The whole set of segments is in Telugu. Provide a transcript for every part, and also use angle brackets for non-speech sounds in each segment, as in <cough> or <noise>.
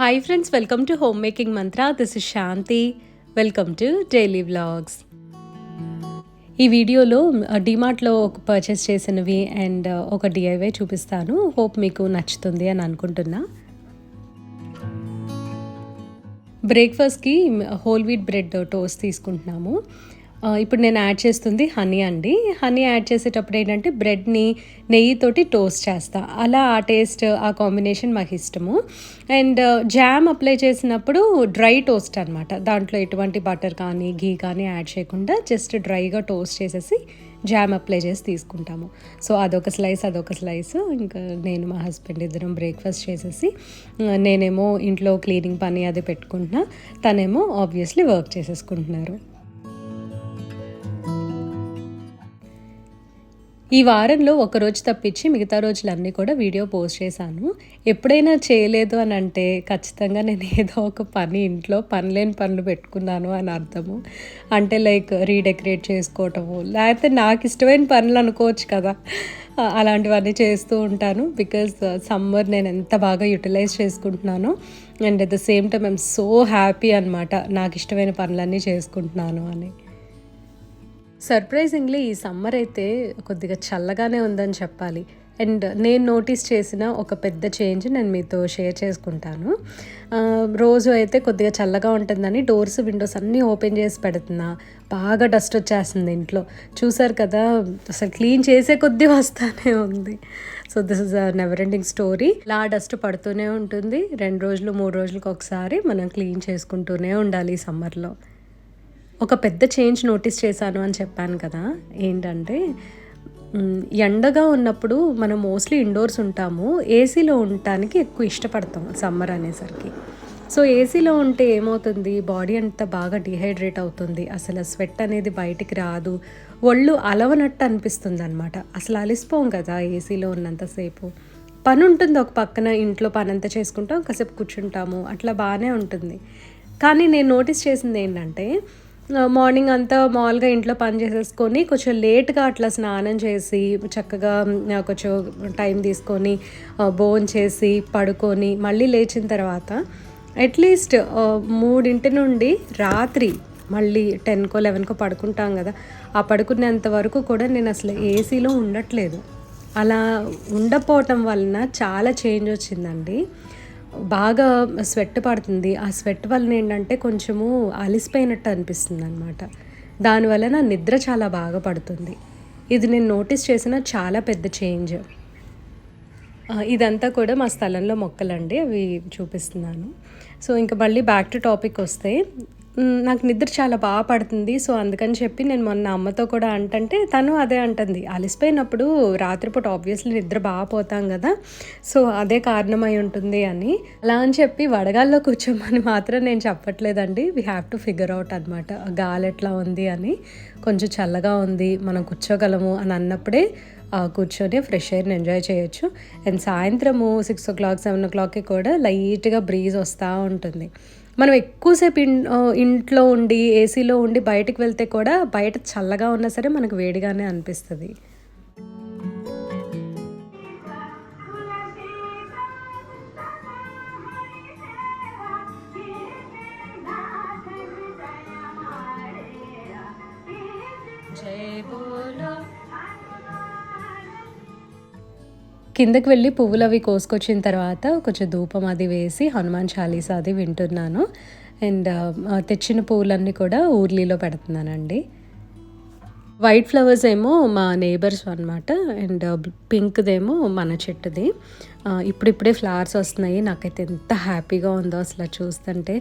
Hi friends welcome to home making Mantra this is Shanti welcome to daily vlogs ఈ వీడియోలో డిమార్ట్లో ఒక పర్చేస్ చేసినవి అండ్ ఒక డిఐవై చూపిస్తాను. హోప్ మీకు నచ్చుతుంది అని అనుకుంటున్నా. బ్రేక్ఫాస్ట్కి హోల్ వీట్ బ్రెడ్ టోస్ట్ తీసుకుంటున్నాము. ఇప్పుడు నేను యాడ్ చేస్తుంది హనీ అండి. హనీ యాడ్ చేసేటప్పుడు ఏంటంటే బ్రెడ్ని నెయ్యితోటి టోస్ట్ చేస్తా. అలా ఆ టేస్ట్ ఆ కాంబినేషన్ మాకు ఇష్టము. అండ్ జామ్ అప్లై చేసినప్పుడు డ్రై టోస్ట్ అనమాట దాంట్లో ఎటువంటి బటర్ కానీ ఘీ కానీ యాడ్ చేయకుండా జస్ట్ డ్రైగా టోస్ట్ చేసేసి జామ్ అప్లై చేసి తీసుకుంటాము. సో అదొక స్లైస్ అదొక స్లైస్. ఇంకా నేను మా హస్బెండ్ ఇద్దరం బ్రేక్ఫాస్ట్ చేసేసి నేనేమో ఇంట్లో క్లీనింగ్ పని అది పెట్టుకుంటున్నా. తనేమో ఆబ్వియస్లీ వర్క్ చేసేసుకుంటున్నారు. ఈ వారంలో ఒక రోజు తప్పించి మిగతా రోజులన్నీ కూడా వీడియో పోస్ట్ చేశాను. ఎప్పుడైనా చేయలేదు అని అంటే ఖచ్చితంగా నేను ఏదో ఒక పని ఇంట్లో పనిలేని పనులు పెట్టుకున్నాను అని అర్థము. అంటే లైక్ రీడెకరేట్ చేసుకోవటము లేకపోతే నాకు ఇష్టమైన పనులు అనుకోవచ్చు కదా. అలాంటివన్నీ చేస్తూ ఉంటాను. బికాజ్ సమ్మర్ uh, నేను ఎంత బాగా utilize చేసుకుంటున్నానో and at the same time I'm so happy అనమాట నాకు ఇష్టమైన పనులన్నీ చేసుకుంటున్నాను అని. సర్ప్రైజింగ్లీ ఈ సమ్మర్ అయితే కొద్దిగా చల్లగానే ఉందని చెప్పాలి. అండ్ నేను నోటీస్ చేసిన ఒక పెద్ద చేంజ్ నేను మీతో షేర్ చేసుకుంటాను. రోజు అయితే కొద్దిగా చల్లగా ఉంటుందని డోర్స్ విండోస్ అన్నీ ఓపెన్ చేసి పెడుతున్నా. బాగా డస్ట్ వచ్చేస్తుంది ఇంట్లో. చూసారు కదా అసలు క్లీన్ చేసే కొద్దీ వస్తానే ఉంది. So this is a never ending story ఇలా డస్ట్ పడుతూనే ఉంటుంది. రెండు రోజులు మూడు రోజులకు ఒకసారి మనం క్లీన్ చేసుకుంటూనే ఉండాలి ఈ సమ్మర్లో. ఒక పెద్ద చేంజ్ నోటీస్ చేశాను అని చెప్పాను కదా. ఏంటంటే ఎండగా ఉన్నప్పుడు మనం మోస్ట్లీ ఇండోర్స్ ఉంటాము. ఏసీలో ఉండటానికి ఎక్కువ ఇష్టపడతాం సమ్మర్ అనేసరికి. సో ఏసీలో ఉంటే ఏమవుతుంది? బాడీ అంతా బాగా డిహైడ్రేట్ అవుతుంది. అసలు స్వెట్ అనేది బయటికి రాదు. ఒళ్ళు అలవనట్టు అనిపిస్తుంది అనమాట అసలు అలిసిపోం కదా ఏసీలో ఉన్నంతసేపు పని ఉంటుంది ఒక పక్కన ఇంట్లో పని అంతా చేసుకుంటాం కాసేపు కూర్చుంటాము. అట్లా బాగానే ఉంటుంది. కానీ నేను నోటీస్ చేసింది ఏంటంటే మార్నింగ్ అంతా మామూలుగా ఇంట్లో పని చేసేసుకొని కొంచెం లేట్గా అట్లా స్నానం చేసి చక్కగా కొంచెం టైం తీసుకొని బోన్ చేసి పడుకొని మళ్ళీ లేచిన తర్వాత అట్లీస్ట్ మూడింటి నుండి రాత్రి మళ్ళీ టెన్కో లెవెన్కో పడుకుంటాం కదా. ఆ పడుకునేంత వరకు కూడా నేను అసలు ఏసీలో ఉండట్లేదు. అలా ఉండపోవటం వలన చాలా చేంజ్ వచ్చిందండి. బాగా స్వెట్ పడుతుంది. ఆ స్వెట్ వలన ఏంటంటే కొంచెము అలిసిపోయినట్టు అనిపిస్తుంది అనమాట దానివల్ల నా నిద్ర చాలా బాగా పడుతుంది. ఇది నేను నోటీస్ చేసిన చాలా పెద్ద చేంజ్. ఇదంతా కూడా మా స్థలంలో మొక్కలండి. అవి చూపిస్తున్నాను. సో ఇంకా మళ్ళీ బ్యాక్ టు టాపిక్ వస్తే నాకు నిద్ర చాలా బాగా పడుతుంది. సో అందుకని చెప్పి నేను మొన్న అమ్మతో కూడా అంటంటే తను అదే అంటుంది. అలిసిపోయినప్పుడు రాత్రిపూట ఆబ్వియస్లీ నిద్ర బాగా పోతాం కదా. సో అదే కారణమై ఉంటుంది అని. అలా అని చెప్పి వడగాల్లో కూర్చోమని మాత్రం నేను చెప్పట్లేదండి. We have to figure out అనమాట గాలి ఎట్లా ఉంది అని. కొంచెం చల్లగా ఉంది. మనం కూర్చోగలము అని అన్నప్పుడే కూర్చొని ఫ్రెష్ ఎయిర్ని ఎంజాయ్ చేయొచ్చు. అండ్ సాయంత్రము సిక్స్ ఓ క్లాక్ సెవెన్ ఓ క్లాక్కి కూడా లైట్గా బ్రీజ్ వస్తూ ఉంటుంది. మనం ఎక్కువసేపు ఇన్ ఇంట్లో ఉండి ఏసీలో ఉండి బయటకు వెళ్తే కూడా బయట చల్లగా ఉన్నా సరే మనకు వేడిగానే అనిపిస్తుంది. కిందకి వెళ్ళి పువ్వులు అవి కోసుకొచ్చిన తర్వాత కొంచెం ధూపం అది వేసి హనుమాన్ చాలీసా అది వింటున్నాను. అండ్ తెచ్చిన పువ్వులన్నీ కూడా ఊర్లీలో పెడుతున్నానండి. వైట్ ఫ్లవర్స్ ఏమో మా నేబర్స్ అనమాట అండ్ పింక్దేమో మన చెట్టుది. ఇప్పుడిప్పుడే ఫ్లవర్స్ వస్తున్నాయి. నాకైతే ఎంత హ్యాపీగా ఉందో అసలు చూస్తుంటే.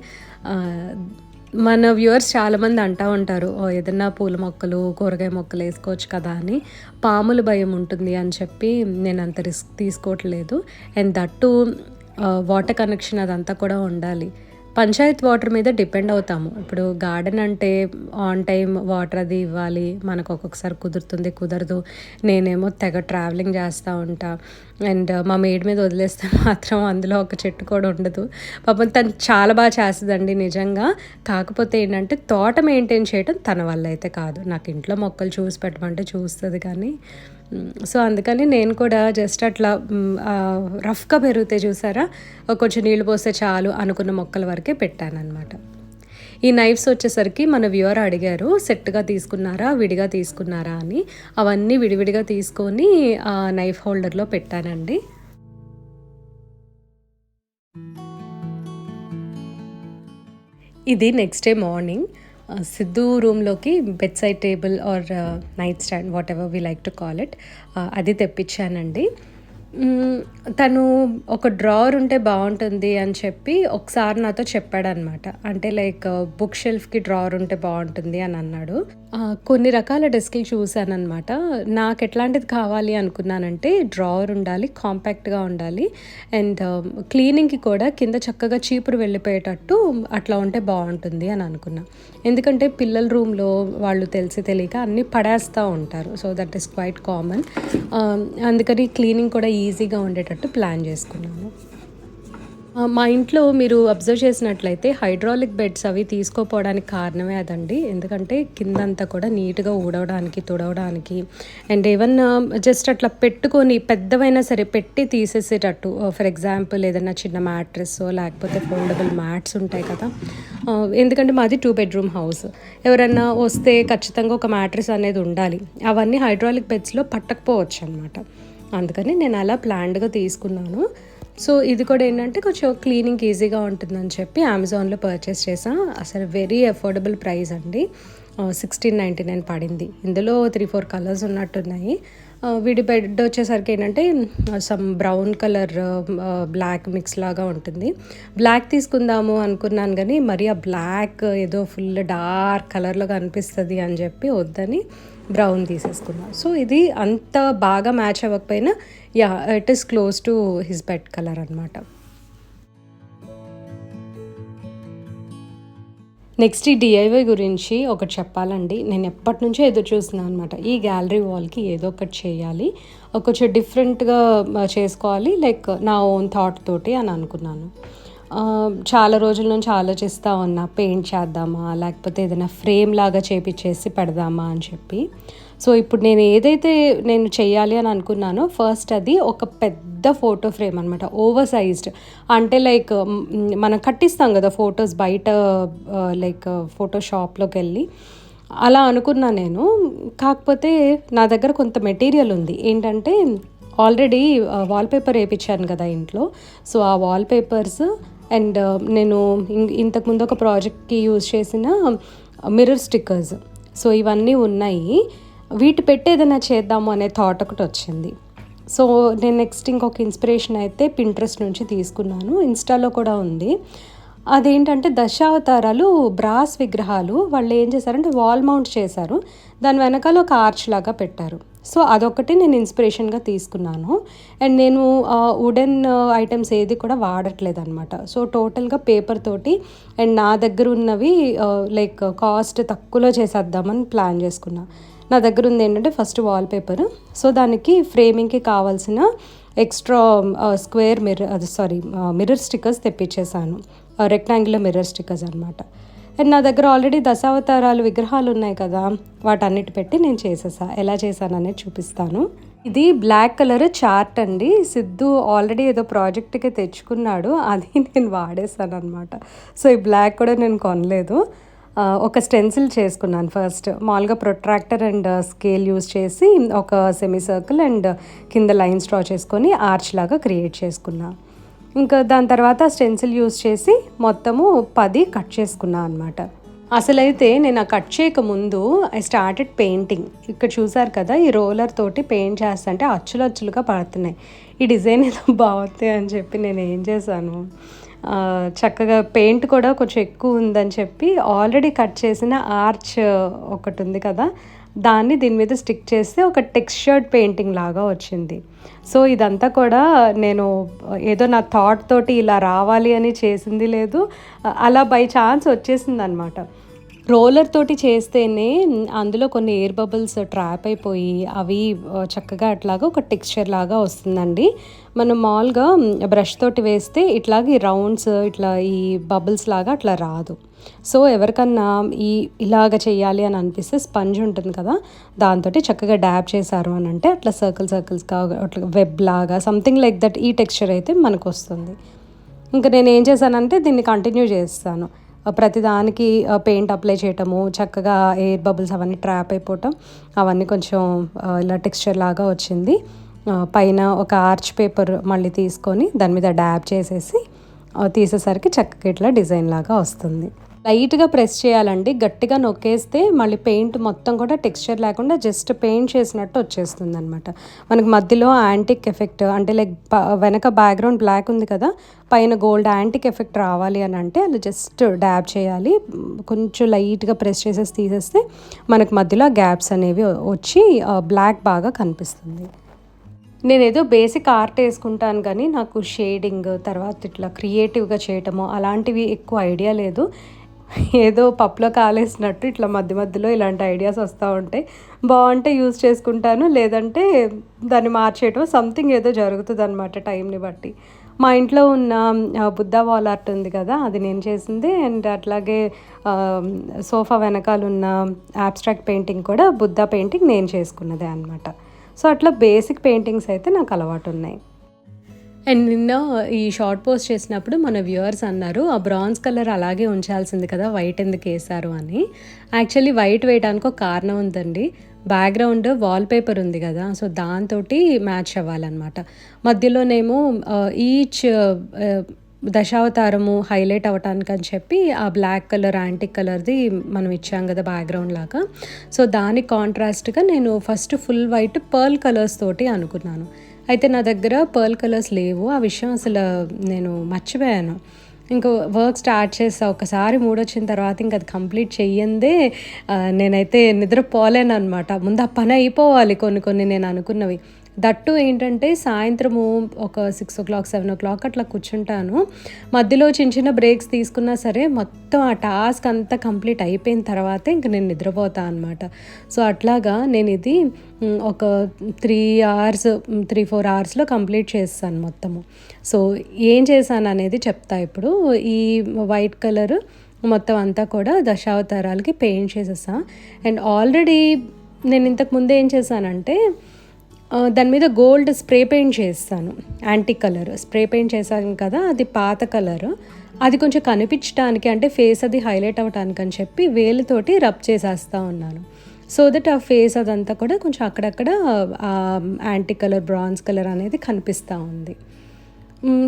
మన వ్యూవర్స్ చాలామంది అంటూ ఉంటారు ఏదన్నా పూల మొక్కలు కూరగాయ మొక్కలు వేసుకోవచ్చు కదా అని. పాముల భయం ఉంటుంది అని చెప్పి నేను అంత రిస్క్ తీసుకోవట్లేదు. అండ్ దట్టు వాటర్ కనెక్షన్ అదంతా కూడా ఉండాలి. పంచాయత్ వాటర్ మీద డిపెండ్ అవుతాము. ఇప్పుడు గార్డెన్ అంటే ఆన్ టైం వాటర్ అది ఇవ్వాలి మనకు ఒక్కొక్కసారి కుదురుతుంది కుదరదు. నేనేమో తెగ ట్రావెలింగ్ చేస్తూ ఉంటా. అండ్ మా మేడ్ మీద వదిలేస్తే <laughs> మాత్రం అందులో ఒక చెట్టు కూడా ఉండదు. పాపం తను చాలా బాగా చేస్తుందండి నిజంగా. కాకపోతే ఏంటంటే తోట మెయింటైన్ చేయడం తన వల్ల అయితే కాదు. నాకు ఇంట్లో మొక్కలు చూసి పెట్టమంటే చూస్తుంది కానీ సో అందుకని నేను కూడా జస్ట్ అట్లా రఫ్గా పెరిగితే చూసారా కొంచెం నీళ్ళు పోస్తే చాలు అనుకున్న మొక్కల వరకే పెట్టానన్నమాట. ఈ నైఫ్స్ వచ్చేసరికి మన వ్యూవర్ అడిగారు సెట్గా తీసుకున్నారా విడిగా తీసుకున్నారా అని. అవన్నీ విడివిడిగా తీసుకొని ఆ నైఫ్ హోల్డర్లో పెట్టానండి. ఇది నెక్స్ట్ డే మార్నింగ్. సిద్ధు రూమ్లోకి bed side table or night stand whatever we like to call it. అది తెప్పించానండి. తను ఒక డ్రావర్ ఉంటే బాగుంటుంది అని చెప్పి ఒకసారి నాతో చెప్పాడనమాట. అంటే లైక్ బుక్ షెల్ఫ్కి డ్రావర్ ఉంటే బాగుంటుంది అని అన్నాడు. కొన్ని రకాల డెస్క్లు చూశానమాట నాకు ఎట్లాంటిది కావాలి అనుకున్నానంటే డ్రావర్ ఉండాలి కాంపాక్ట్గా ఉండాలి అండ్ um, క్లీనింగ్కి కూడా కింద చక్కగా చీపురు వెళ్ళిపోయేటట్టు అట్లా ఉంటే బాగుంటుంది అని అనుకున్నా. ఎందుకంటే పిల్లల రూమ్లో వాళ్ళు తెలిసి తెలియక అన్నీ పడేస్తూ ఉంటారు. So that is quite common అందుకని క్లీనింగ్ కూడా ఈజీగా ఉండేటట్టు ప్లాన్ చేసుకున్నాను మా ఇంట్లో మీరు అబ్జర్వ్ చేసినట్లయితే హైడ్రాలిక్ బెడ్స్ అవి తీసుకోపోవడానికి కారణమే అదండి. ఎందుకంటే కిందంతా కూడా నీట్గా ఊడవడానికి తుడవడానికి అండ్ ఈవెన్ జస్ట్ అట్లా పెట్టుకొని పెద్దవైనా సరే పెట్టి తీసేసేటట్టు ఫర్ ఎగ్జాంపుల్ ఏదైనా చిన్న మ్యాట్రెస్ లేకపోతే ఫోల్డబుల్ మ్యాట్స్ ఉంటాయి కదా ఎందుకంటే మాది టూ బెడ్రూమ్ హౌస్ ఎవరన్నా వస్తే ఖచ్చితంగా ఒక మ్యాట్రెస్ అనేది ఉండాలి. అవన్నీ హైడ్రాలిక్ బెడ్స్లో పట్టకపోవచ్చు అనమాట అందుకని నేను అలా ప్లాన్డ్గా తీసుకున్నాను. సో ఇది కూడా ఏంటంటే కొంచెం క్లీనింగ్ ఈజీగా ఉంటుందని చెప్పి అమెజాన్లో పర్చేస్ చేసాను అసలు వెరీ అఫోర్డబుల్ ప్రైస్ అండి. సిక్స్టీన్ నైంటీ నైన్ పడింది. ఇందులో త్రీ ఫోర్ కలర్స్ ఉన్నట్టున్నాయి. వీడి బెడ్ వచ్చేసరికి ఏంటంటే some brown colour black mix లాగా ఉంటుంది. బ్లాక్ తీసుకుందాము అనుకున్నాను కానీ మరి ఆ బ్లాక్ ఏదో ఫుల్ డార్క్ కలర్లో కనిపిస్తుంది అని చెప్పి వద్దని బ్రౌన్ తీసేసుకున్నాను సో ఇది అంత బాగా మ్యాచ్ అవ్వకపోయినా yeah it is close to his bed colour అనమాట నెక్స్ట్ ఈ డిఐవై గురించి ఒకటి చెప్పాలండి. నేను ఎప్పటి నుంచో ఎదురు చూస్తున్నాను అనమాట ఈ గ్యాలరీ వాల్కి ఏదో ఒకటి చేయాలి కొంచెం డిఫరెంట్గా చేసుకోవాలి లైక్ నా ఓన్ థాట్ తోటి అని అనుకున్నాను. చాలా రోజుల నుంచి ఆలోచిస్తూ ఉన్నా పెయింట్ చేద్దామా లేకపోతే ఏదైనా ఫ్రేమ్ లాగా చేపించేసి పెడదామా అని చెప్పి. సో ఇప్పుడు నేను ఏదైతే నేను చేయాలి అని అనుకున్నానో ఫస్ట్ అది ఒక పెద్ద ఫోటో ఫ్రేమ్ అనమాట ఓవర్ సైజ్డ్ అంటే లైక్ మనం కట్టిస్తాం కదా ఫొటోస్ బయట లైక్ ఫోటో షాప్లోకి వెళ్ళి. అలా అనుకున్నా నేను. కాకపోతే నా దగ్గర కొంత మెటీరియల్ ఉంది. ఏంటంటే ఆల్రెడీ వాల్పేపర్ వేయించాను కదా ఇంట్లో. సో ఆ వాల్పేపర్స్ అండ్ uh, నేను ఇం- ఇంతకుముందు ఒక ప్రాజెక్ట్కి యూజ్ చేసిన uh, మిర్రర్ స్టిక్కర్స్. సో ఇవన్నీ ఉన్నాయి. వీటి పెట్టి ఏదైనా చేద్దాము అనే థాట్ ఒకటి వచ్చింది. సో నేను నెక్స్ట్ ఇంకొక ఇన్స్పిరేషన్ అయితే పింట్రెస్ట్ నుంచి తీసుకున్నాను. ఇన్స్టాలో కూడా ఉంది. అదేంటంటే దశావతారాలు బ్రాస్ విగ్రహాలు వాళ్ళు ఏం చేశారంటే వాల్ మౌంట్ చేశారు. దాని వెనకాల ఒక ఆర్చ్ లాగా పెట్టారు. సో అదొకటి నేను ఇన్స్పిరేషన్గా తీసుకున్నాను. అండ్ నేను వుడెన్ ఐటమ్స్ ఏది కూడా వాడట్లేదు అనమాట సో టోటల్గా పేపర్ తోటి అండ్ నా దగ్గర ఉన్నవి లైక్ కాస్ట్ తక్కువలో చేసేద్దామని ప్లాన్ చేసుకున్నా. నా దగ్గర ఉంది ఏంటంటే ఫస్ట్ వాల్ పేపర్ సో దానికి ఫ్రేమింగ్కి కావాల్సిన ఎక్స్ట్రా స్క్వేర్ మిర్రర్ అది సారీ మిర్రర్ స్టిక్కర్స్ తెప్పించేసాను రెక్టాంగులర్ మిర్రర్ స్టిక్కర్స్ అనమాట అండ్ నా దగ్గర ఆల్రెడీ దశావతారాలు విగ్రహాలు ఉన్నాయి కదా వాటన్నిటి పెట్టి నేను చేసేసా. ఎలా చేశాననే చూపిస్తాను. ఇది బ్లాక్ కలర్ చార్ట్ అండి. సిద్ధు ఆల్రెడీ ఏదో ప్రాజెక్ట్కి తెచ్చుకున్నాడు అది నేను వాడేసాను అనమాట సో ఈ బ్లాక్ కూడా నేను కొనలేదు. ఒక స్టెన్సిల్ చేసుకున్నాను ఫస్ట్ మామూలుగా ప్రొట్రాక్టర్ అండ్ స్కేల్ యూస్ చేసి ఒక సెమీ సర్కిల్ అండ్ కింద లైన్స్ డ్రా చేసుకొని ఆర్చ్ లాగా క్రియేట్ చేసుకున్నాను ఇంకా దాని తర్వాత స్టెన్సిల్ యూస్ చేసి మొత్తము పది కట్ చేసుకున్నాను అనమాట అసలైతే నేను ఆ కట్ చేయక ముందు ఐ స్టార్టెడ్ పెయింటింగ్ ఇక్కడ చూసారు కదా ఈ రోలర్ తోటి పెయింట్ చేస్తుంటే అచ్చులు అచ్చులుగా పడుతున్నాయి. ఈ డిజైన్ ఏదో బాగుంది అని చెప్పి నేను ఏం చేశాను? చక్కగా పెయింట్ కూడా కొంచెం ఎక్కువ ఉందని చెప్పి ఆల్రెడీ కట్ చేసిన ఆర్చ్ ఒకటి ఉంది కదా దాన్ని దీని మీద స్టిక్ చేస్తే ఒక టెక్స్చర్డ్ పెయింటింగ్ లాగా వచ్చింది. సో ఇదంతా కూడా నేను ఏదో నా థాట్ తోటి ఇలా రావాలి అని చేసింది లేదు. అలా బై ఛాన్స్ వచ్చేసింది అనమాట రోలర్ తోటి చేస్తేనే అందులో కొన్ని ఎయిర్ బబుల్స్ ట్రాప్ అయిపోయి అవి చక్కగా అట్లాగా ఒక టెక్స్చర్ లాగా వస్తుందండి. మనం మామూలుగా బ్రష్ తోటి వేస్తే ఇట్లాగే రౌండ్స్ ఇట్లా ఈ బబుల్స్ లాగా అట్లా రాదు. సో ఎవరికన్నా ఈ ఇలాగ చేయాలి అని అనిపిస్తే స్పంజ్ ఉంటుంది కదా దాంతో చక్కగా డ్యాబ్ చేశారు అని అంటే అట్లా సర్కిల్ సర్కిల్స్గా అట్లా వెబ్ లాగా సంథింగ్ లైక్ దట్ ఈ టెక్స్చర్ అయితే మనకు వస్తుంది. ఇంకా నేను ఏం చేశానంటే దీన్ని కంటిన్యూ చేస్తాను. ప్రతిదానికి పెయింట్ అప్లై చేయటము చక్కగా ఎయిర్ బబుల్స్ అవన్నీ ట్రాప్ అయిపోవటం అవన్నీ కొంచెం ఇలా టెక్స్చర్ లాగా వచ్చింది. పైన ఒక ఆర్చ్ పేపర్ మళ్ళీ తీసుకొని దాని మీద డ్యాబ్ చేసేసి తీసేసరికి చక్కగా ఇట్లా డిజైన్ లాగా వస్తుంది. లైట్గా ప్రెస్ చేయాలండి. గట్టిగా నొక్కేస్తే మళ్ళీ పెయింట్ మొత్తం కూడా టెక్స్చర్ లేకుండా జస్ట్ పెయింట్ చేసినట్టు వచ్చేస్తుంది అనమాట మనకు మధ్యలో యాంటిక్ ఎఫెక్ట్ అంటే లైక్ వెనక బ్యాక్గ్రౌండ్ బ్లాక్ ఉంది కదా పైన గోల్డ్ యాంటిక్ ఎఫెక్ట్ రావాలి అని అంటే అది జస్ట్ డ్యాబ్ చేయాలి. కొంచెం లైట్గా ప్రెస్ చేసేసి తీసేస్తే మనకు మధ్యలో గ్యాప్స్ అనేవి వచ్చి బ్లాక్ బాగా కనిపిస్తుంది. నేను ఏదో బేసిక్ ఆర్ట్ వేసుకుంటాను కానీ నాకు షేడింగ్ తర్వాత ఇట్లా క్రియేటివ్గా చేయటము అలాంటివి ఎక్కువ ఐడియా లేదు. ఏదో పప్పులో కాలేసినట్టు ఇట్లా మధ్య మధ్యలో ఇలాంటి ఐడియాస్ వస్తూ ఉంటాయి. బాగుంటే యూజ్ చేసుకుంటాను లేదంటే దాన్ని మార్చేయటం సంథింగ్ ఏదో జరుగుతుంది అనమాట టైంని బట్టి. మా ఇంట్లో ఉన్న బుద్ధ వాల్ ఆర్ట్ ఉంది కదా అది నేను చేసింది. అండ్ అట్లాగే సోఫా వెనకాల ఉన్న ఆబ్స్ట్రాక్ట్ పెయింటింగ్ కూడా బుద్ధ పెయింటింగ్ నేను చేసుకున్నదే అనమాట సో అట్లా బేసిక్ పెయింటింగ్స్ అయితే నాకు అలవాటు ఉన్నాయి. అండ్ నిన్న ఈ షార్ట్ పోస్ట్ చేసినప్పుడు మన వ్యూవర్స్ అన్నారు ఆ బ్రాన్స్ కలర్ అలాగే ఉంచాల్సింది కదా వైట్ ఎందుకు వేశారు? అని. యాక్చువల్లీ వైట్ వేయడానికి ఒక కారణం ఉందండి. బ్యాక్గ్రౌండ్ వాల్ పేపర్ ఉంది కదా సో దాంతో మ్యాచ్ అవ్వాలన్నమాట. మధ్యలోనేమో ఈచ్ దశావతారము హైలైట్ అవ్వటానికి అని చెప్పి ఆ బ్లాక్ కలర్ యాంటిక్ కలర్ది మనం ఇచ్చాం కదా బ్యాక్గ్రౌండ్ లాగా. సో దాని కాంట్రాస్ట్గా నేను first full white pearl colours తోటి అనుకున్నాను. అయితే నా దగ్గర పర్ల్ కలర్స్ లేవు. ఆ విషయం అసలు నేను మర్చిపోయాను. ఇంకో వర్క్ స్టార్ట్ చేస్తా ఒకసారి మూడు వచ్చిన తర్వాత ఇంకా అది కంప్లీట్ చెయ్యందే నేనైతే నిద్రపోలేను అనమాట ముందు ఆ పని అయిపోవాలి కొన్ని కొన్ని నేను అనుకున్నవి. దట్టు ఏంటంటే సాయంత్రము ఒక six o'clock seven o'clock అట్లా కూర్చుంటాను. మధ్యలో చిన్న చిన్న బ్రేక్స్ తీసుకున్నా సరే మొత్తం ఆ టాస్క్ అంతా కంప్లీట్ అయిపోయిన తర్వాతే ఇంక నేను నిద్రపోతా అనమాట సో అట్లాగా నేను ఇది ఒక త్రీ అవర్స్ త్రీ ఫోర్ అవర్స్లో కంప్లీట్ చేస్తాను మొత్తము. సో ఏం చేశాను అనేది చెప్తా ఇప్పుడు. ఈ వైట్ కలర్ మొత్తం అంతా కూడా దశావతారాలకి పెయింట్ చేసేసా. అండ్ ఆల్రెడీ నేను ఇంతకు ముందు ఏం చేశానంటే దాని మీద గోల్డ్ స్ప్రే పెయింట్ చేస్తాను. Antique colour. స్ప్రే పెయింట్ చేశాను కదా అది పాత కలర్. అది కొంచెం కనిపించడానికి అంటే ఫేస్ అది హైలైట్ అవ్వటానికి అని చెప్పి వేలుతోటి రబ్ చేసేస్తూ ఉన్నాను. సో దట్ ఆ ఫేస్ అదంతా కూడా కొంచెం అక్కడక్కడ యాంటీ కలర్ బ్రాన్స్ కలర్ అనేది కనిపిస్తూ ఉంది.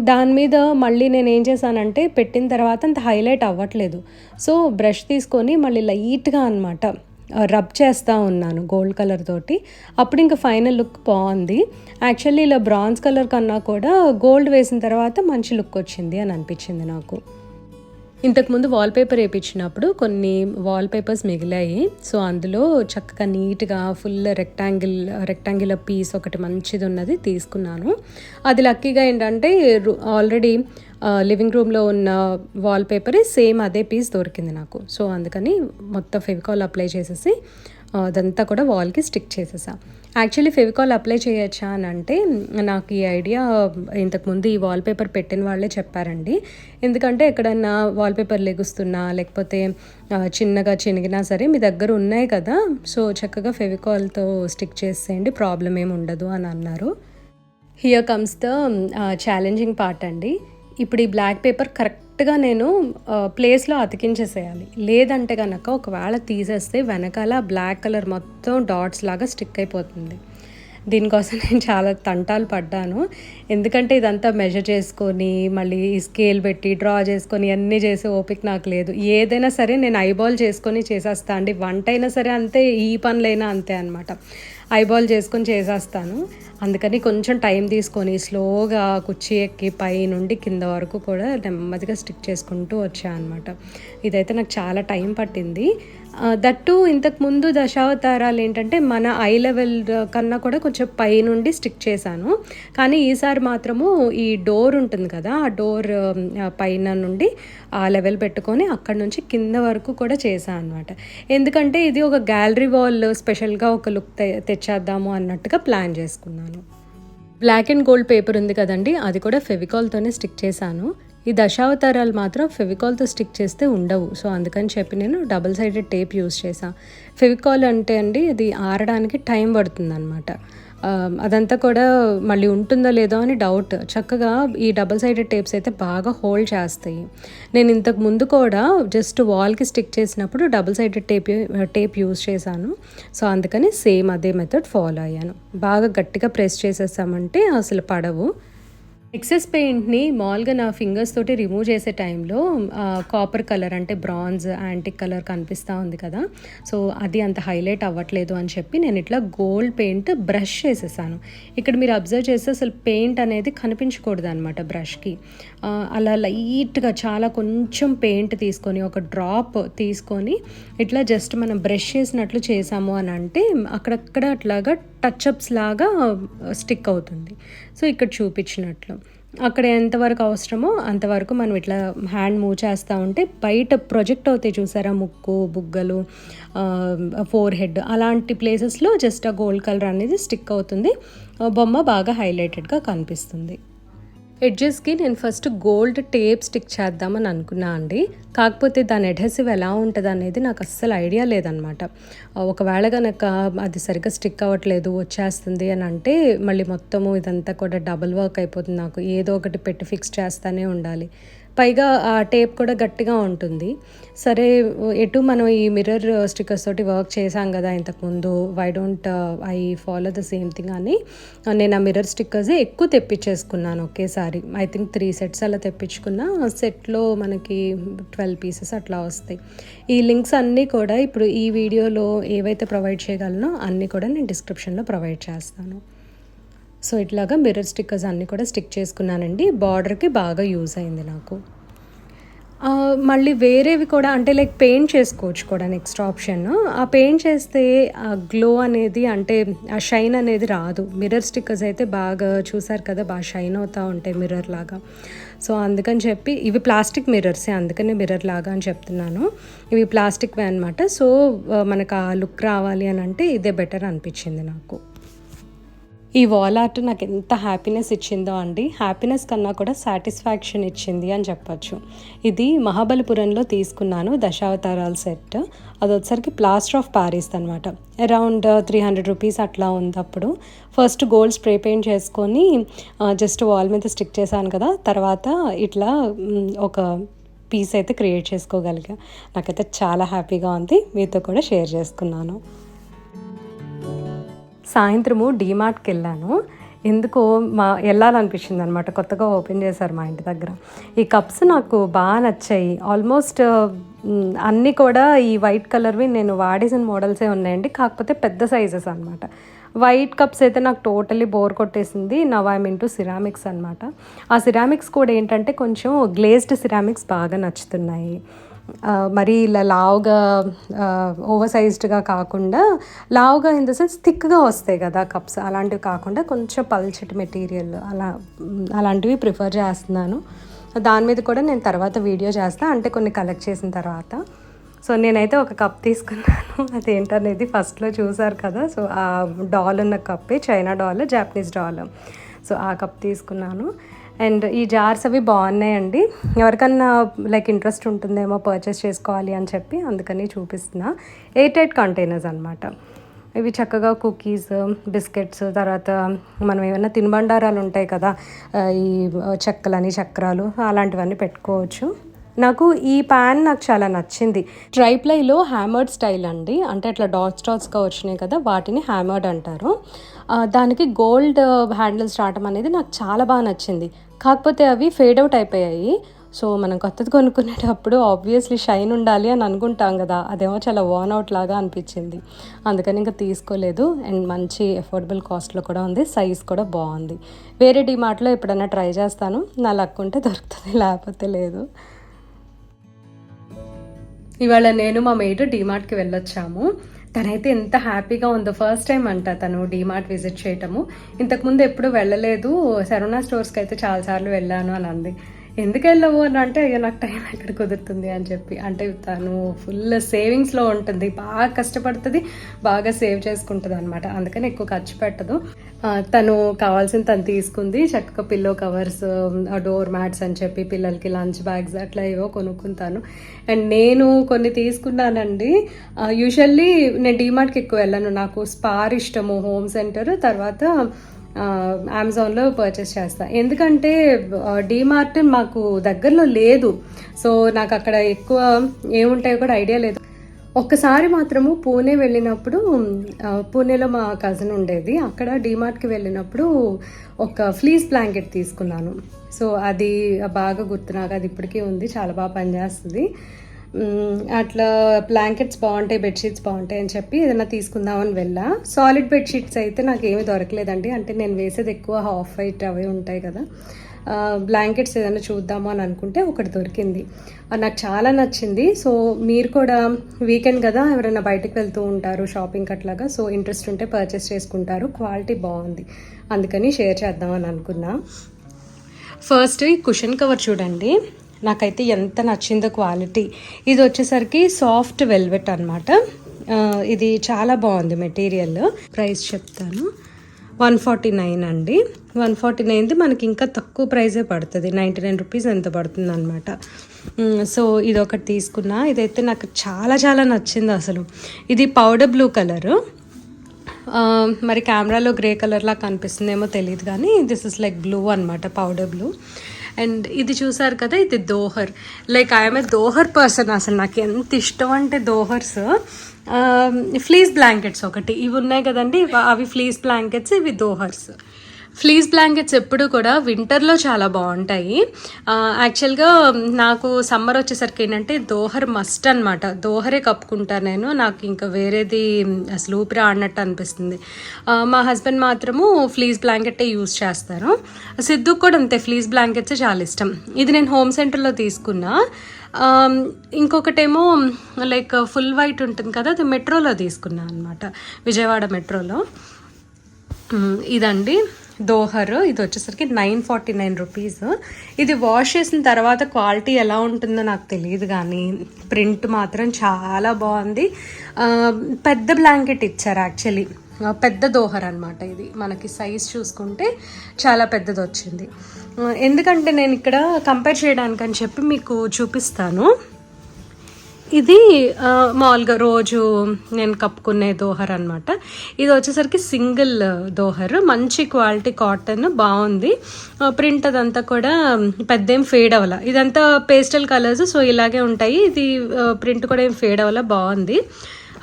దాని మీద మళ్ళీ నేను ఏం చేశానంటే పెట్టిన తర్వాత అంత హైలైట్ అవ్వట్లేదు. సో బ్రష్ తీసుకొని మళ్ళీ లైట్గా అనమాట రబ్ చేస్తూ ఉన్నాను గోల్డ్ కలర్ తోటి. అప్పుడు ఇంకా ఫైనల్ లుక్ బాగుంది. యాక్చువల్లీ ఇలా బ్రాన్స్ కలర్ కన్నా కూడా గోల్డ్ వేసిన తర్వాత మంచి లుక్ వచ్చింది అని అనిపించింది నాకు. ఇంతకుముందు వాల్పేపర్ వేయించినప్పుడు కొన్ని వాల్పేపర్స్ మిగిలాయి. సో అందులో చక్కగా నీట్గా ఫుల్ రెక్టాంగిల్ రెక్టాంగిల్ పీస్ ఒకటి మంచిది ఉన్నది తీసుకున్నాను. అది లక్కీగా ఏంటంటే ఆల్రెడీ లివింగ్ రూమ్లో ఉన్న వాల్పేపరే సేమ్ అదే పీస్ దొరికింది నాకు. సో అందుకని మొత్తం ఫెవికాల్ అప్లై చేసేసి అదంతా కూడా వాల్కి స్టిక్ చేసేసా. యాక్చువల్లీ ఫెవికాల్ అప్లై చేయొచ్చా అని అంటే నాకు ఈ ఐడియా ఇంతకుముందు ఈ వాల్పేపర్ పెట్టిన వాళ్ళే చెప్పారండి. ఎందుకంటే ఎక్కడన్నా వాల్పేపర్ లెగుస్తున్నా లేకపోతే చిన్నగా చినిగినా సరే మీ దగ్గర ఉన్నాయి కదా సో చక్కగా ఫెవికాల్తో స్టిక్ చేసేయండి ప్రాబ్లం ఏమి ఉండదు అని అన్నారు. Here comes the challenging part అండి. ఇప్పుడు ఈ బ్లాక్ పేపర్ కరెక్ట్ కరెక్ట్గా నేను ప్లేస్లో అతికించేసేయాలి. లేదంటే కనుక ఒకవేళ తీసేస్తే వెనకాల బ్లాక్ కలర్ మొత్తం డాట్స్ లాగా స్టిక్ అయిపోతుంది. దీనికోసం నేను చాలా తంటాలు పడ్డాను. ఎందుకంటే ఇదంతా మెజర్ చేసుకొని మళ్ళీ స్కేల్ పెట్టి డ్రా చేసుకొని అన్నీ చేసే ఓపిక నాకు లేదు. ఏదైనా సరే నేను ఐబాల్ చేసుకొని చేసేస్తా అండి. వంట అయినా సరే అంతే ఈ పనులైనా అంతే అనమాట ఐబాల్ చేసుకొని చేసేస్తాను. అందుకని కొంచెం టైం తీసుకొని స్లోగా కుర్చీ ఎక్కి పై నుండి కింద వరకు కూడా నెమ్మదిగా స్టిక్ చేసుకుంటూ వచ్చా అనమాట ఇదైతే నాకు చాలా టైం పట్టింది. దట్టు ఇంతకుముందు దశావతారాలు ఏంటంటే మన ఐ లెవెల్ కన్నా కూడా కొంచెం పై నుండి స్టిక్ చేశాను. కానీ ఈసారి మాత్రము ఈ డోర్ ఉంటుంది కదా ఆ డోర్ పైన నుండి ఆ లెవెల్ పెట్టుకొని అక్కడ నుంచి కింద వరకు కూడా చేశాను అనమాట ఎందుకంటే ఇది ఒక గ్యాలరీ వాల్ స్పెషల్గా ఒక లుక్ తె తెచ్చేద్దాము అన్నట్టుగా ప్లాన్ చేసుకున్నాను. బ్లాక్ అండ్ గోల్డ్ పేపర్ ఉంది కదండి అది కూడా ఫెవికాల్తోనే స్టిక్ చేశాను. ఈ దశావతారాలు మాత్రం ఫెవికాల్తో స్టిక్ చేస్తే ఉండవు. సో అందుకని చెప్పి నేను డబుల్ సైడెడ్ టేప్ యూస్ చేశాను ఫెవికాల్ అంటే అండి ఇది ఆరడానికి టైం పడుతుంది అనమాట అదంతా కూడా మళ్ళీ ఉంటుందో లేదో అని డౌట్. చక్కగా ఈ డబుల్ సైడెడ్ టేప్స్ అయితే బాగా హోల్డ్ చేస్తాయి. నేను ఇంతకు ముందు కూడా జస్ట్ వాల్కి స్టిక్ చేసినప్పుడు double sided tape tape use చేశాను. సో అందుకని సేమ్ అదే మెథడ్ ఫాలో అయ్యాను. బాగా గట్టిగా ప్రెస్ చేసేసామంటే అసలు పడవు. ఎక్సెస్ పెయింట్ని మామూలుగా నా ఫింగర్స్ తోటి రిమూవ్ చేసే టైంలో కాపర్ కలర్ అంటే బ్రాంజ్ యాంటిక్ కలర్ కనిపిస్తూ ఉంది కదా. సో అది అంత హైలైట్ అవ్వట్లేదు అని చెప్పి నేను ఇట్లా గోల్డ్ పెయింట్ బ్రష్ చేసేసాను. ఇక్కడ మీరు అబ్జర్వ్ చేస్తే అసలు పెయింట్ అనేది కనిపించకూడదు అనమాట బ్రష్కి అలా లైట్గా చాలా కొంచెం పెయింట్ తీసుకొని ఒక డ్రాప్ తీసుకొని ఇట్లా జస్ట్ మనం బ్రష్ చేసినట్లు చేసాము అని అంటే అక్కడక్కడ అట్లాగా టచ్అప్స్ లాగా స్టిక్ అవుతుంది. సో ఇక్కడ చూపించినట్లు. అక్కడ ఎంతవరకు అవసరమో అంతవరకు మనం ఇట్లా హ్యాండ్ మూవ్ చేస్తూ ఉంటే బయట ప్రొజెక్ట్ అవుతాయి చూసారా? ముక్కు బుగ్గలు ఫోర్ హెడ్ అలాంటి ప్లేసెస్లో జస్ట్ ఆ గోల్డ్ కలర్ అనేది స్టిక్ అవుతుంది. బొమ్మ బాగా హైలైటెడ్గా కనిపిస్తుంది. ఎడ్జెస్కి నేను ఫస్ట్ గోల్డ్ టేప్ స్టిక్ చేద్దామని అనుకున్నా అండి. కాకపోతే దాని అడ్హెసివ్ ఎలా ఉంటుంది అనేది నాకు అస్సలు ఐడియా లేదనమాట ఒకవేళ కనుక అది సరిగ్గా స్టిక్ అవ్వట్లేదు వచ్చేస్తుంది అని అంటే మళ్ళీ మొత్తము ఇదంతా కూడా డబుల్ వర్క్ అయిపోతుంది. నాకు ఏదో ఒకటి పెట్టి ఫిక్స్ చేస్తూనే ఉండాలి. పైగా ఆ టేప్ కూడా గట్టిగా ఉంటుంది. సరే ఎటు మనం ఈ మిర్రర్ స్టిక్కర్స్ తోటి వర్క్ చేసాం కదా ఇంతకుముందు. Why don't I follow the same thing అని నేను ఆ మిర్రర్ స్టిక్కర్స్ ఎక్కువ తెప్పించేసుకున్నాను ఒకేసారి. ఐ థింక్ త్రీ సెట్స్ అలా తెప్పించుకున్నా సెట్లో మనకి ట్వెల్వ్ పీసెస్ అట్లా వస్తాయి. ఈ లింక్స్ అన్నీ కూడా ఇప్పుడు ఈ వీడియోలో ఏవైతే ప్రొవైడ్ చేయగలనో అన్నీ కూడా నేను డిస్క్రిప్షన్లో ప్రొవైడ్ చేస్తాను. సో ఇట్లాగా మిర్రర్ స్టిక్కర్స్ అన్నీ కూడా స్టిక్ చేసుకున్నానండి. బార్డర్కి బాగా యూజ్ అయింది నాకు. మళ్ళీ వేరేవి కూడా అంటే లైక్ పెయింట్ చేసుకోవచ్చు కూడా నెక్స్ట్ ఆప్షన్. ఆ పెయింట్ చేస్తే ఆ గ్లో అనేది అంటే ఆ షైన్ అనేది రాదు. మిర్రర్ స్టిక్కర్స్ అయితే బాగా చూసారు కదా బాగా షైన్ అవుతూ ఉంటాయి మిర్రర్ లాగా. సో అందుకని చెప్పి ఇవి ప్లాస్టిక్ మిర్రర్సే అందుకనే మిర్రర్ లాగా అని చెప్తున్నాను. ఇవి ప్లాస్టిక్వే అనమాట సో మనకు ఆ లుక్ రావాలి అని అంటే ఇదే బెటర్ అనిపించింది నాకు. ఈ వాల్ ఆర్ట్ నాకు ఎంత హ్యాపీనెస్ ఇచ్చిందో అండి. హ్యాపీనెస్ కన్నా కూడా సాటిస్ఫాక్షన్ ఇచ్చింది అని చెప్పచ్చు. ఇది మహాబలిపురంలో తీసుకున్నాను దశావతారాల సెట్ అది వచ్చరికి ప్లాస్టర్ ఆఫ్ ప్యారిస్ అనమాట అరౌండ్ త్రీ హండ్రెడ్ రూపీస్ అట్లా ఉంది అప్పుడు. ఫస్ట్ గోల్డ్ స్ప్రే పెయింట్ చేసుకొని uh, జస్ట్ వాల్ మీద స్టిక్ చేశాను కదా. తర్వాత ఇట్లా mm, ఒక పీస్ అయితే క్రియేట్ చేసుకోగలిగా. నాకైతే చాలా హ్యాపీగా ఉంది. మీతో కూడా షేర్ చేసుకున్నాను. సాయంత్రము డీమార్ట్కి వెళ్ళాను ఎందుకో మా వెళ్ళాలనిపించింది అనమాట కొత్తగా ఓపెన్ చేశారు మా ఇంటి దగ్గర. ఈ కప్స్ నాకు బాగా నచ్చాయి. ఆల్మోస్ట్ అన్నీ కూడా ఈ వైట్ కలర్వి నేను వాడేసిన మోడల్సే ఉన్నాయండి. కాకపోతే పెద్ద సైజెస్ అనమాట. వైట్ కప్స్ అయితే నాకు టోటలీ బోర్ కొట్టేసింది. నవ్ ఐమ్ ఇంటూ సిరామిక్స్ అనమాట. ఆ సిరామిక్స్ కూడా ఏంటంటే కొంచెం గ్లేజ్డ్ సిరామిక్స్ బాగా నచ్చుతున్నాయి. మరీ ఇలా లావుగా ఓవర్ సైజ్డ్గా కాకుండా లావుగా ఇన్ ద సెన్స్ థిక్గా వస్తాయి కదా కప్స్ అలాంటివి కాకుండా కొంచెం పల్చటి మెటీరియల్ అలా అలాంటివి ప్రిఫర్ చేస్తున్నాను. దాని మీద కూడా నేను తర్వాత వీడియో చేస్తాను అంటే కొన్ని కలెక్ట్ చేసిన తర్వాత. సో నేనైతే ఒక కప్ తీసుకున్నాను. <laughs> అదేంటనేది ఫస్ట్లో చూసారు కదా. సో ఆ డాల్ ఉన్న కప్పే China doll Japanese doll so ఆ కప్ తీసుకున్నాను. అండ్ ఈ జార్స్ అవి బాగున్నాయండి. ఎవరికన్నా లైక్ ఇంట్రెస్ట్ ఉంటుందేమో పర్చేస్ చేసుకోవాలి అని చెప్పి అందుకని చూపిస్తున్నా. ఎయిట్ ఎయిట్ కంటైనర్స్ అనమాట ఇవి చక్కగా కుకీస్ బిస్కెట్స్ తర్వాత మనం ఏమైనా తినుబండారాలు ఉంటాయి కదా ఈ చెక్కలని చక్రాలు అలాంటివన్నీ పెట్టుకోవచ్చు. నాకు ఈ ప్యాన్ నాకు చాలా నచ్చింది. ట్రైప్లైలో హ్యామర్డ్ స్టైల్ అండి. అంటే అట్లా డాట్స్ డాట్స్గా వచ్చినాయి కదా వాటిని హ్యామర్డ్ అంటారు. దానికి గోల్డ్ హ్యాండిల్స్ రావటం అనేది నాకు చాలా బాగా నచ్చింది. కాకపోతే అవి ఫేడ్ అవుట్ అయిపోయాయి. సో మనం కొత్తది కొనుక్కునేటప్పుడు ఆబ్వియస్లీ షైన్ ఉండాలి అని అనుకుంటాం కదా. అదేమో చాలా వాన్ అవుట్ లాగా అనిపించింది. అందుకని ఇంకా తీసుకోలేదు. అండ్ మంచి అఫోర్డబుల్ కాస్ట్లో కూడా ఉంది. సైజ్ కూడా బాగుంది. వేరే డిమార్ట్లో ఎప్పుడైనా ట్రై చేస్తాను. నా లక్ ఉంటే దొరుకుతుంది లేకపోతే లేదు. ఇవాళ నేను మా మేటు డిమార్ట్కి వెళ్ళొచ్చాము. తనైతే ఎంత హ్యాపీగా ఉందో ఫస్ట్ టైం అంట తను డీమార్ట్ విజిట్ చేయటము. ఇంతకుముందు ఎప్పుడు వెళ్ళలేదు. సరోనా స్టోర్స్కి అయితే చాలాసార్లు వెళ్ళాను అని అంది. ఎందుకు వెళ్ళవు అని అంటే అయ్యో నాకు టైం ఎక్కడ కుదురుతుంది? అని చెప్పి. అంటే తను ఫుల్ సేవింగ్స్లో ఉంటుంది. బాగా కష్టపడుతుంది బాగా సేవ్ చేసుకుంటుంది అనమాట అందుకని ఎక్కువ ఖర్చు పెట్టదు. తను కావాల్సిన తను తీసుకుంది. చక్కగా పిల్లో కవర్స్ డోర్ మ్యాట్స్ అని చెప్పి పిల్లలకి లంచ్ బ్యాగ్స్ అట్లా ఏవో కొనుక్కుంటాను అండ్ నేను కొన్ని తీసుకున్నానండి. యూజువల్లీ నేను డీమార్ట్కి ఎక్కువ వెళ్ళాను. నాకు స్పార్ ఇష్టము హోమ్ సెంటర్ తర్వాత అమెజాన్లో పర్చేస్ చేస్తా. ఎందుకంటే డీమార్ట్ మాకు దగ్గరలో లేదు. సో నాకు అక్కడ ఎక్కువ ఏముంటాయో కూడా ఐడియా లేదు. ఒక్కసారి మాత్రము పూణే వెళ్ళినప్పుడు పూణేలో మా కజిన్ ఉండేది. అక్కడ డీమార్ట్కి వెళ్ళినప్పుడు ఒక ఫ్లీస్ బ్లాంకెట్ తీసుకున్నాను. సో అది బాగా గుర్తు నాకు. అది ఇప్పటికీ ఉంది. చాలా బాగా పనిచేస్తుంది. అట్లా బ్లాంకెట్స్ బాగుంటాయి బెడ్షీట్స్ బాగుంటాయి అని చెప్పి ఏదైనా తీసుకుందామని వెళ్ళా. సాలిడ్ బెడ్షీట్స్ అయితే నాకు ఏమీ దొరకలేదండి. అంటే నేను వేసేది ఎక్కువ హాఫ్ వైట్ అవే ఉంటాయి కదా. బ్లాంకెట్స్ ఏదైనా చూద్దాము అని అనుకుంటే ఒకటి దొరికింది. నాకు చాలా నచ్చింది. సో మీరు కూడా వీకెండ్ కదా ఎవరైనా బయటకు వెళ్తూ ఉంటారు షాపింగ్ అట్లాగా సో ఇంట్రెస్ట్ ఉంటే పర్చేస్ చేసుకుంటారు. క్వాలిటీ బాగుంది. అందుకని షేర్ చేద్దామని అనుకున్నా. ఫస్ట్ ఈ కుషన్ కవర్ చూడండి. నాకైతే ఎంత నచ్చిందో క్వాలిటీ. ఇది వచ్చేసరికి సాఫ్ట్ వెల్వెట్ అనమాట ఇది చాలా బాగుంది మెటీరియల్. ప్రైస్ చెప్తాను. వన్ ఫార్టీ నైన్ అండి. వన్ ఫార్టీ నైన్ది మనకి ఇంకా తక్కువ ప్రైజే పడుతుంది. నైంటీ నైన్ రూపీస్ ఎంత పడుతుంది అనమాట సో ఇది ఒకటి తీసుకున్నా. ఇదైతే నాకు చాలా చాలా నచ్చింది అసలు. ఇది పౌడర్ బ్లూ కలరు. మరి కెమెరాలో గ్రే కలర్లా కనిపిస్తుందేమో తెలియదు కానీ దిస్ ఇస్ లైక్ బ్లూ అనమాట పౌడర్ బ్లూ. అండ్ ఇది చూసారు కదా ఇది dohar. Like I'm a dohar person అసలు. నాకు ఎంత ఇష్టం అంటే దోహర్స్. Um, ఫ్లీస్ బ్లాంకెట్స్ ఒకటి. ఇవి ఉన్నాయి కదండి అవి ఫ్లీస్ బ్లాంకెట్స్ ఇవి దోహర్స్. ఫ్లీస్ బ్లాంకెట్స్ ఎప్పుడు కూడా వింటర్లో చాలా బాగుంటాయి యాక్చువల్గా నాకు సమ్మర్ వచ్చేసరికి ఏంటంటే దోహర్ మస్ట్ అనమాట దోహరే కప్పుకుంటాను నేను. నాకు ఇంకా వేరేది అసలు ఊపిరి ఆడినట్టు అనిపిస్తుంది. మా హస్బెండ్ మాత్రము ఫ్లీస్ బ్లాంకెటే యూస్ చేస్తారు. సిద్ధుకు కూడా అంతే ఫ్లీస్ బ్లాంకెట్స్ చాలా ఇష్టం. ఇది నేను హోమ్ సెంటర్లో తీసుకున్నా. ఇంకొకటేమో లైక్ ఫుల్ వైట్ ఉంటుంది కదా అది మెట్రోలో తీసుకున్నా అనమాట విజయవాడ మెట్రోలో. ఇదండి. దోహర్. ఇది వచ్చేసరికి నైన్ ఫార్టీ నైన్ రూపీస్. ఇది వాష్ చేసిన తర్వాత క్వాలిటీ ఎలా ఉంటుందో నాకు తెలియదు కానీ ప్రింట్ మాత్రం చాలా బాగుంది. పెద్ద బ్లాంకెట్ ఇచ్చారు యాక్చువల్లీ. పెద్ద దోహర్ అనమాట ఇది. మనకి సైజ్ చూసుకుంటే చాలా పెద్దది వచ్చింది ఎందుకంటే నేను ఇక్కడ కంపేర్ చేయడానికి అని చెప్పి మీకు చూపిస్తాను. ఇది మామూలుగా రోజు నేను కప్పుకునే దోహర్ అనమాట ఇది వచ్చేసరికి సింగిల్ దోహర్. మంచి క్వాలిటీ కాటన్ బాగుంది. ప్రింట్ అదంతా కూడా పెద్ద ఏం ఫేడ్ అవ్వాల. ఇదంతా పేస్టల్ కలర్స్ సో ఇలాగే ఉంటాయి. ఇది ప్రింట్ కూడా ఏం ఫేడ్ అవ్వాల బాగుంది.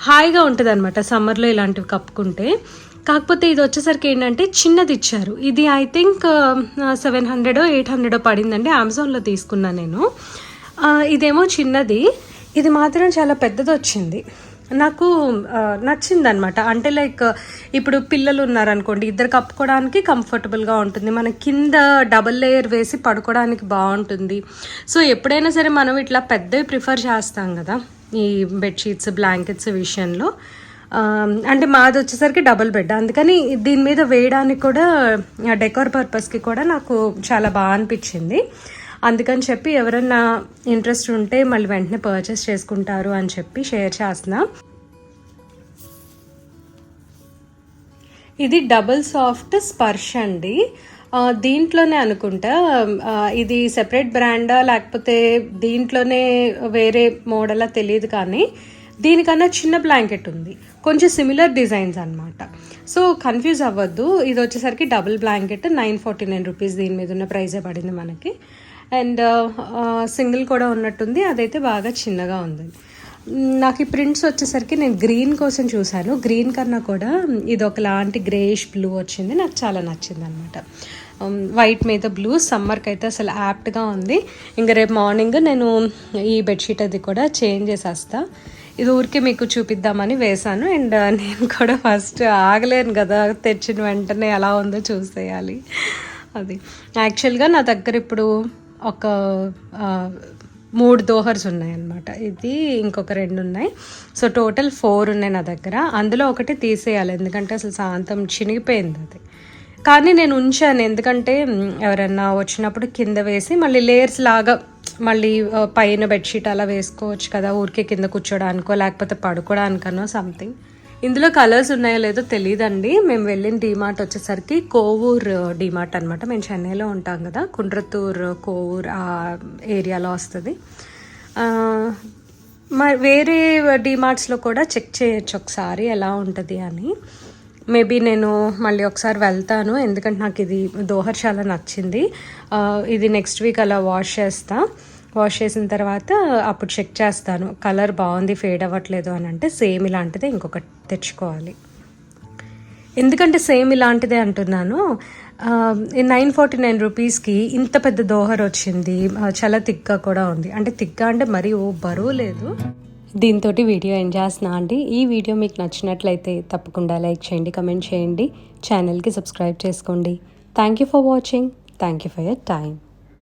హాయిగా ఉంటుంది అనమాట సమ్మర్లో ఇలాంటివి కప్పుకుంటే. కాకపోతే ఇది వచ్చేసరికి ఏంటంటే చిన్నది ఇచ్చారు. ఇది ఐ థింక్ సెవెన్ హండ్రెడో ఎయిట్ హండ్రెడో పడిందండి. అమెజాన్లో తీసుకున్నా నేను. ఇదేమో చిన్నది. ఇది మాత్రం చాలా పెద్దది వచ్చింది నాకు నచ్చింది అనమాట అంటే లైక్ ఇప్పుడు పిల్లలు ఉన్నారనుకోండి ఇద్దరు కప్పుకోవడానికి కంఫర్టబుల్గా ఉంటుంది. మన కింద డబుల్ లేయర్ వేసి పడుకోవడానికి బాగుంటుంది. సో ఎప్పుడైనా సరే మనం ఇట్లా పెద్దవి ప్రిఫర్ చేస్తాం కదా ఈ బెడ్షీట్స్ బ్లాంకెట్స్ విషయంలో. అంటే మాది వచ్చేసరికి డబుల్ బెడ్. అందుకని దీని మీద వేయడానికి కూడా డెకోర్ పర్పస్కి కూడా నాకు చాలా బాగా అనిపించింది. అందుకని చెప్పి ఎవరన్నా ఇంట్రెస్ట్ ఉంటే మళ్ళీ వెంటనే పర్చేస్ చేసుకుంటారు అని చెప్పి షేర్ చేస్తున్నా. ఇది డబుల్ సాఫ్ట్ స్పర్శ అండి. దీంట్లోనే అనుకుంటా ఇది సెపరేట్ బ్రాండా లేకపోతే దీంట్లోనే వేరే మోడలా తెలియదు కానీ దీనికన్నా చిన్న బ్లాంకెట్ ఉంది. కొంచెం సిమిలర్ డిజైన్స్ అనమాట సో కన్ఫ్యూజ్ అవ్వద్దు. ఇది వచ్చేసరికి double blanket nine forty nine rupees దీని మీద ఉన్న ప్రైజే పడింది మనకి. అండ్ సింగిల్ కూడా ఉన్నట్టుంది. అదైతే బాగా చిన్నగా ఉంది. నాకు ఈ ప్రింట్స్ వచ్చేసరికి నేను గ్రీన్ కోసం చూశాను. గ్రీన్ కన్నా కూడా ఇది ఒకలాంటి గ్రేష్ బ్లూ వచ్చింది. నాకు చాలా నచ్చింది అనమాట వైట్ మీద బ్లూ. సమ్మర్కి అయితే అసలు యాప్ట్గా ఉంది. ఇంకా రేపు మార్నింగ్ నేను ఈ బెడ్షీట్ అది కూడా చేంజ్ చేసేస్తా. ఇది ఊరికే మీకు చూపిద్దామని వేశాను. అండ్ నేను కూడా ఫస్ట్ ఆగలేను కదా. తెచ్చిన వెంటనే ఎలా ఉందో చూసేయాలి. అది. యాక్చువల్గా నా దగ్గర ఇప్పుడు ఒక మూడు దోహర్స్ ఉన్నాయన్నమాట. ఇది ఇంకొక రెండు ఉన్నాయి. సో టోటల్ ఫోర్ ఉన్నాయి నా దగ్గర. అందులో ఒకటి తీసేయాలి. ఎందుకంటే అసలు సాయంత్రం చినిగిపోయింది అది. కానీ నేను ఉంచాను. ఎందుకంటే ఎవరన్నా వచ్చినప్పుడు కింద వేసి మళ్ళీ లేయర్స్ లాగా మళ్ళీ పైన బెడ్షీట్ అలా వేసుకోవచ్చు కదా. ఊరికే కింద కూర్చోడానికో లేకపోతే పడుకోవడానికనో సంథింగ్. ఇందులో కలర్స్ ఉన్నాయో లేదో తెలియదండి మేము వెళ్ళిన డీమార్ట్ వచ్చేసరికి కోవూర్ డీమార్ట్ అనమాట మేము చెన్నైలో ఉంటాం కదా. కుండ్రతూర్ కోవూర్ ఆ ఏరియాలో వస్తుంది. మరి వేరే డీమార్ట్స్లో కూడా చెక్ చేయొచ్చు ఒకసారి ఎలా ఉంటుంది అని. మేబీ నేను మళ్ళీ ఒకసారి వెళ్తాను. ఎందుకంటే నాకు ఇది దోహర్ చాలా నచ్చింది ఇది నెక్స్ట్ వీక్ అలా వాష్ చేస్తాను వాష్ చేసిన తర్వాత అప్పుడు చెక్ చేస్తాను కలర్ బాగుంది ఫేడ్ అవ్వట్లేదు అని అంటే సేమ్ ఇలాంటిదే ఇంకొకటి తెచ్చుకోవాలి. ఎందుకంటే సేమ్ ఇలాంటిదే అంటున్నాను నైన్ ఫార్టీ నైన్ రూపీస్కి ఇంత పెద్ద దోహర్ వచ్చింది చాలా తిక్గా కూడా ఉంది. అంటే థిక్గా అంటే మరీ ఓ బరువు లేదు. దీంతో వీడియో ఎండ్ చేస్తున్నా అండి ఈ వీడియో మీకు నచ్చినట్లయితే తప్పకుండా లైక్ చేయండి కమెంట్ చేయండి ఛానల్కి సబ్స్క్రైబ్ చేసుకోండి. Thank you for watching thank you for your time